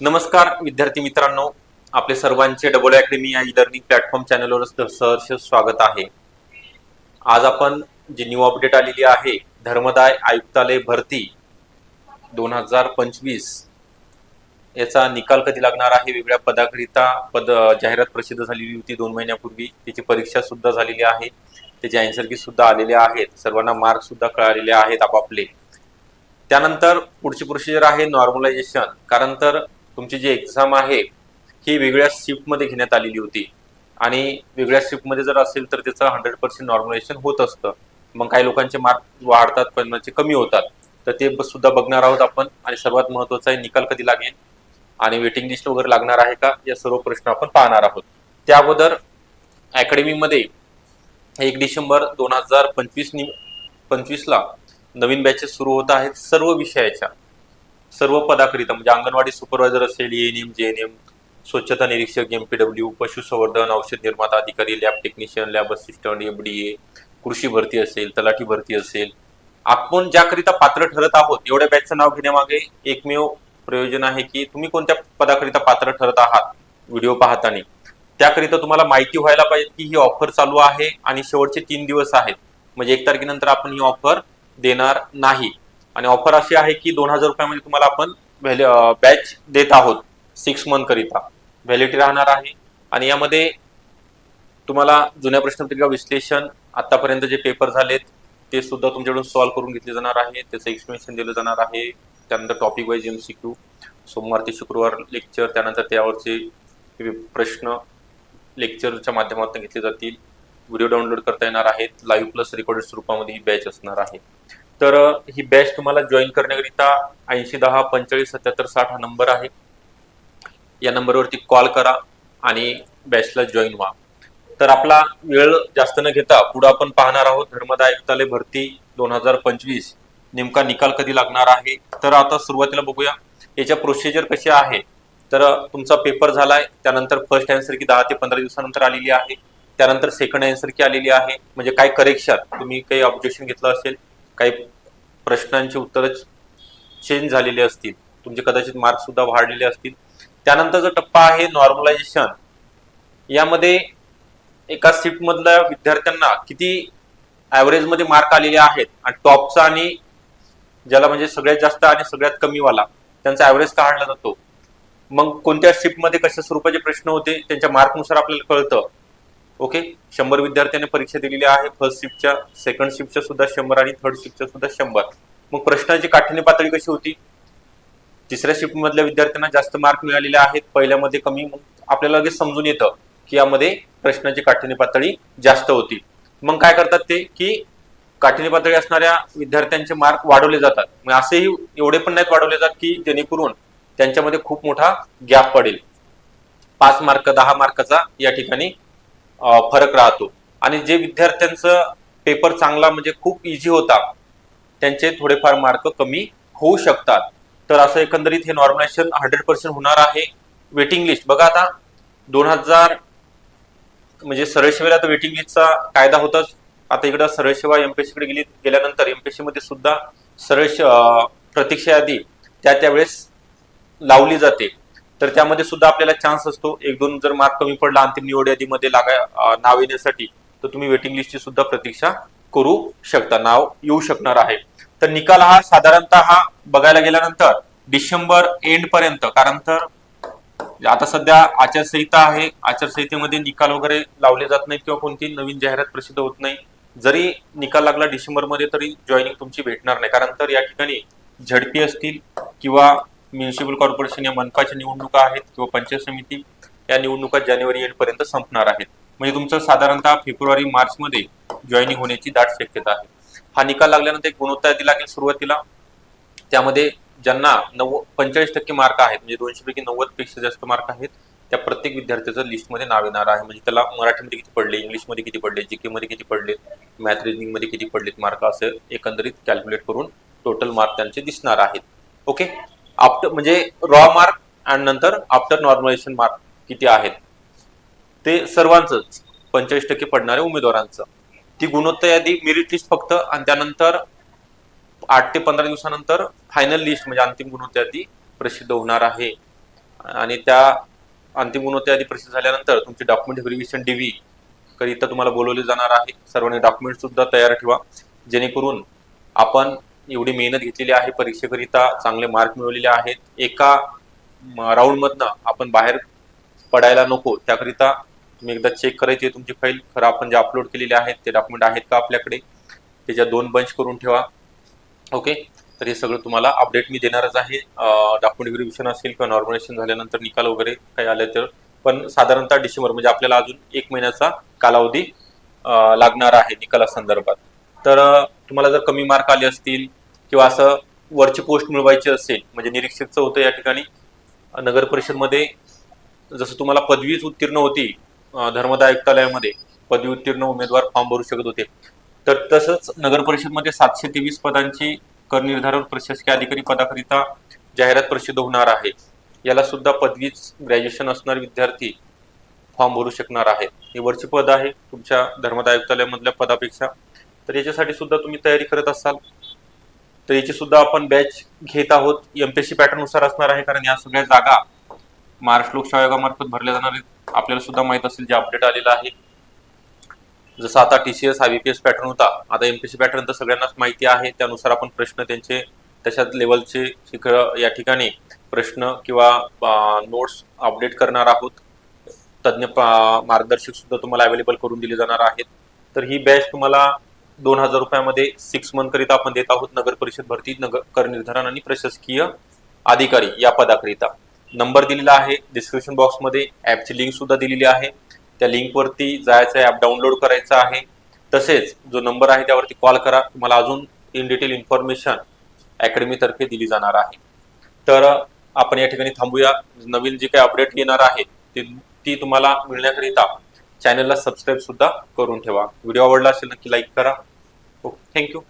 नमस्कार विद्यार्थी मित्रांनो. आपले सर्वांचे डबल अकॅडमी या ई लर्निंग प्लॅटफॉर्म चॅनलवर सहर्ष स्वागत आहे. आज आपण जी न्यू अपडेट आलेली आहे धर्मदाय आयुक्तालय भरती दोन हजार पंचवीस याचा निकाल कधी लागणार आहे? वेगळ्या पदाकरिता पद जाहिरात प्रसिद्ध झालेली होती दोन महिन्यापूर्वी. त्याची परीक्षा सुद्धा झालेली आहे. त्याचे आन्सर सुद्धा आलेले आहेत. सर्वांना मार्क सुद्धा कळालेले आहेत आपापले. त्यानंतर पुढची प्रोसिजर आहे नॉर्मलायझेशन कारण तर तुमची जी एक्झाम आहे ही वेगळ्या शिफ्टमध्ये घेण्यात आलेली होती. आणि वेगळ्या शिफ्टमध्ये जर असेल तर त्याचं हंड्रेड पर्सेंट नॉर्मलायझेशन होत असतं. मग काही लोकांचे मार्क वाढतात कोणाचे कमी होतात. तर ते सुद्धा बघणार आहोत आपण. आणि सर्वात महत्त्वाचा आहे निकाल कधी लागेल? आणि वेटिंग लिस्ट वगैरे लागणार आहे का? या सर्व प्रश्न आपण पाहणार आहोत. त्या अगोदर अकॅडमीमध्ये एक डिसेंबर दोन हजार पंचवीस नि पंचवीसला नवीन बॅचेस सुरू होत आहेत सर्व विषयाच्या. सर्व पदाकरिता म्हणजे अंगणवाडी सुपरवायझर असेल N M J N M स्वच्छता निरीक्षक एम पी डब्ल्यू पशुसंवर्धन औषध निर्माता अधिकारी lab technician lab assistant MDA D A कृषी भरती असेल तलाठी भरती असेल. आपण ज्याकरिता पात्र ठरत आहोत एवढ्या बॅचचं नाव घेण्यामागे एकमेव प्रयोजन आहे की तुम्ही कोणत्या पदाकरिता पात्र ठरत आहात व्हिडिओ पाहताना. त्याकरिता तुम्हाला माहिती व्हायला पाहिजे की ही ऑफर चालू आहे आणि शेवटचे तीन दिवस आहेत. म्हणजे एक तारखेनंतर आपण ही ऑफर देणार नाही. आणि ऑफर अशी आहे की दोन हजार रुपयामध्ये तुम्हाला आपण बॅच देत आहोत सिक्स मंथ करिता. व्हॅलिडिटी राहणार आहे. आणि यामध्ये तुम्हाला जुन्या प्रश्नपत्रिका विश्लेषण आतापर्यंत जे पेपर झालेत ते सुद्धा तुमच्याकडून सॉल्व्ह करून घेतले जाणार आहे. त्याचं एक्सप्लेनेशन दिलं जाणार आहे. त्यानंतर topic wise M C Q सोमवार ते शुक्रवार लेक्चर त्यानंतर त्यावरचे प्रश्न लेक्चरच्या माध्यमातून घेतले जातील. व्हिडिओ डाउनलोड करता येणार आहेत. लाईव्ह प्लस रेकॉर्डेड स्वरूपामध्ये ही बॅच असणार आहे. तर ही बॅच तुम्हाला जॉईन करण्याकरिता ऐंशी दहा पंचेचाळीस सत्याहत्तर साठ हा नंबर आहे. या नंबरवरती कॉल करा आणि बॅचला जॉईन व्हा. तर आपला वेळ जास्त न घेता पुढे आपण पाहणार आहोत धर्मदा आयुक्तालय भरती दोन हजार पंचवीस. नेमका निकाल कधी लागणार आहे? तर आता सुरुवातीला बघूया. याच्या प्रोसिजर कशी आहे? तर तुमचा पेपर झालाय. त्यानंतर फर्स्ट अँसर की दहा ते पंधरा दिवसानंतर आलेली आहे. त्यानंतर सेकंड अँसर की आलेली आहे. म्हणजे काय करेक्शन तुम्ही काही ऑब्जेक्शन घेतलं असेल? काही प्रश्नांची उत्तरं चेंज झालेले असतील तुमचे कदाचित मार्क सुद्धा वाढलेले असतील. त्यानंतरचा टप्पा आहे नॉर्मलायझेशन यामध्ये एका शिफ्टमधल्या विद्यार्थ्यांना किती ॲव्हरेजमध्ये मार्क आलेले आहेत? आणि टॉपचा आणि ज्याला म्हणजे सगळ्यात जास्त आणि सगळ्यात कमीवाला त्यांचा ॲव्हरेज काढला जातो? मग कोणत्या शिफ्टमध्ये कशा स्वरूपाचे प्रश्न होते? त्यांच्या मार्कनुसार आपल्याला कळतं. ओके? शंभर विद्यार्थ्यांनी परीक्षा दिलेली आहे. फर्स्ट शिफ्टच्या सेकंड शिफ्टच्या सुद्धा शंभर आणि थर्ड शिफ्टच्या सुद्धा शंभर. मग प्रश्नाची काठिण्य पातळी कशी होती? तिसऱ्या शिफ्ट मधल्या विद्यार्थ्यांना जास्त मार्क मिळालेले आहेत. पहिल्यामध्ये कमी. मग आपल्याला लगेच समजून येतं की यामध्ये प्रश्नाची काठिण्य पातळी जास्त होती. मग काय करतात ते? की काठिण्य पातळी असणाऱ्या विद्यार्थ्यांचे मार्क वाढवले जातात. मग असेही एवढे पण नाहीत वाढवले जात की जेणेकरून त्यांच्यामध्ये खूप मोठा गॅप पडेल. पाच मार्क दहा मार्काचा या ठिकाणी फरक राहतो. आणि जे विद्यार्थ्यांचं पेपर चांगला म्हणजे खूप इझी होता त्यांचे थोडेफार मार्क कमी होऊ शकतात. तर असं एकंदरीत हे नॉर्मलायझेशन हंड्रेड पर्सेंट होणार आहे. वेटिंग लिस्ट बघा आता दोन हजार म्हणजे सरळ सेवेला तर वेटिंग लिस्टचा कायदा होताच. आता इकडं सरळ सेवा एमपीएससी गेली गेल्यानंतर एमपीएससी मध्ये सुद्धा सरळ श- प्रतीक्षा यादी त्या त्यावेळेस लावली जाते. तर त्यामध्ये सुद्धा आपल्याला चान्स असतो. एक दोन जर मार्क कमी पडला अंतिम निवड यादीमध्ये लागा नाव येण्यासाठी तर तुम्ही वेटिंग लिस्टची सुद्धा प्रतीक्षा करू शकता. नाव येऊ शकणार आहे. तर निकाल हा साधारणतः हा बघायला गेल्यानंतर डिसेंबर एंड पर्यंत कारण तर आता सध्या आचारसंहिता आहे. आचारसंहितेमध्ये निकाल वगैरे लावले जात नाहीत किंवा कोणती नवीन जाहिरात प्रसिद्ध होत नाही. जरी निकाल लागला डिसेंबरमध्ये तरी जॉईनिंग तुमची भेटणार नाही. कारण तर या ठिकाणी झडपी असतील किंवा म्युनिसिपल कॉर्पोरेशन या मनपाच्या निवडणुका आहेत किंवा पंचायत समिती या निवडणुका जानेवारी एंड पर्यंत संपणार आहेत. म्हणजे तुमचं साधारणतः फेब्रुवारी मार्च मध्ये जॉईनिंग होण्याची दाट शक्यता आहे. हा निकाल लागल्यानंतर एक गुणवत्ता यादी लागेल सुरुवातीला. त्यामध्ये ज्यांना नव्व पंचेचाळीस टक्के मार्क आहेत म्हणजे दोनशे पैकी नव्वदपेक्षा जास्त मार्क आहेत त्या प्रत्येक विद्यार्थ्याचं लिस्टमध्ये नाव येणार आहे. म्हणजे त्याला मराठीमध्ये किती पडले इंग्लिशमध्ये किती पडले जीके मध्ये किती पडले मॅथ रिजनिंगमध्ये किती पडलेत मार्क असं एकंदरीत कॅल्क्युलेट करून टोटल मार्क त्यांचे दिसणार आहेत. ओके आफ्टर म्हणजे रॉ मार्क आणि नंतर आफ्टर नॉर्मलायझेशन मार्क किती आहेत? ते सर्वांचंच पंचेचाळीस टक्के पडणाऱ्या उमेदवारांचं. ती गुणवत्ता यादी मेरिट लिस्ट फक्त आणि त्यानंतर आठ ते पंधरा दिवसानंतर फायनल लिस्ट म्हणजे अंतिम गुणवत्ता यादी प्रसिद्ध होणार आहे. आणि त्या अंतिम गुणवत्ता यादी प्रसिद्ध झाल्यानंतर तुमची डॉक्युमेंट व्हेरिफिकेशन डीव्ही करिता तुम्हाला बोलवले जाणार आहे. सर्वांनी डॉक्युमेंट सुद्धा तयार ठेवा. जेणेकरून आपण एवढी मेहनत घेतलेली आहे परीक्षेकरिता चांगले मार्क मिळवलेले आहेत. एका राऊंड मधनं आपण बाहेर पडायला नको त्याकरिता तुम्ही एकदा चेक करायची तुमची फाईल खरं आपण जे अपलोड केलेले आहेत ते डॉक्युमेंट आहेत का आपल्याकडे? त्याच्या दोन बंच करून ठेवा. ओके तर हे सगळं तुम्हाला अपडेट मी देणारच आहे. डॉक्युमेंट व्हेरिफिकेशन असेल किंवा नॉर्मलायझेशन झाल्यानंतर निकाल वगैरे काही आले तर. पण साधारणतः डिसेंबर म्हणजे आपल्याला अजून एक महिन्याचा कालावधी लागणार आहे निकालासंदर्भात तर तुम्हाला जर कमी मार्क आले असतील किंवा असं वरची पोस्ट मिळवायची असेल म्हणजे निरीक्षकचं होतं या ठिकाणी नगर परिषदमध्ये जसं तुम्हाला पदवीच उत्तीर्ण होती धर्मदा आयुक्तालयामध्ये पदवी उत्तीर्ण उमेदवार फॉर्म भरू शकत होते. तर तसंच नगर परिषदमध्ये सातशे तेवीस पदांची कर निर्धारण प्रशासकीय अधिकारी पदाकरिता जाहिरात प्रसिद्ध होणार आहे. याला सुद्धा पदवीच ग्रॅज्युएशन असणारे विद्यार्थी फॉर्म भरू शकणार आहेत. हे वरचे पद आहे तुमच्या धर्मदायुक्तालयामधल्या पदापेक्षा. तर याच्यासाठी सुद्धा तुम्ही तयारी करत असाल. तर याची सुद्धा आपण बॅच घेत आहोत. एमपीएससी पॅटर्ननुसार असणार आहे कारण या सगळ्या जागा महाराष्ट्र लोकसेवा आयोगामार्फत भरल्या जाणार आहेत. आपल्याला सुद्धा माहीत असेल जे अपडेट आलेलं आहे. जसं आता टीसीएस बीपीएस पॅटर्न होता. आता एमपीएससी पॅटर्न तर सगळ्यांनाच माहिती आहे. त्यानुसार आपण प्रश्न त्यांचे तशाच लेवलचे शिक- या ठिकाणी प्रश्न किंवा नोट्स अपडेट करणार आहोत. तज्ज्ञ मार्गदर्शक सुद्धा तुम्हाला अवेलेबल करून दिले जाणार आहेत. तर ही बॅच तुम्हाला दोन हजार रुपयामध्ये सिक्स मंथ करिता आपण देत आहोत. नगर परिषद भरती नगर कर निर्धारण आणि प्रशासकीय अधिकारी या पदाकरिता. नंबर दिलेला आहे. डिस्क्रिप्शन बॉक्समध्ये ॲपची लिंक सुद्धा दिलेली आहे. त्या लिंकवरती जायचं ॲप डाउनलोड करायचं आहे. तसेच जो नंबर आहे त्यावरती कॉल करा. तुम्हाला अजून इन डिटेल इन्फॉर्मेशन अकॅडमीतर्फे दिली जाणार आहे. तर आपण या ठिकाणी थांबूया. नवीन जी काही अपडेट येणार आहे ती ती तुम्हाला मिळण्याकरिता चॅनलला सबस्क्राईब सुद्धा करून ठेवा. व्हिडिओ आवडला असेल नक्की लाईक करा. Oh, thank you.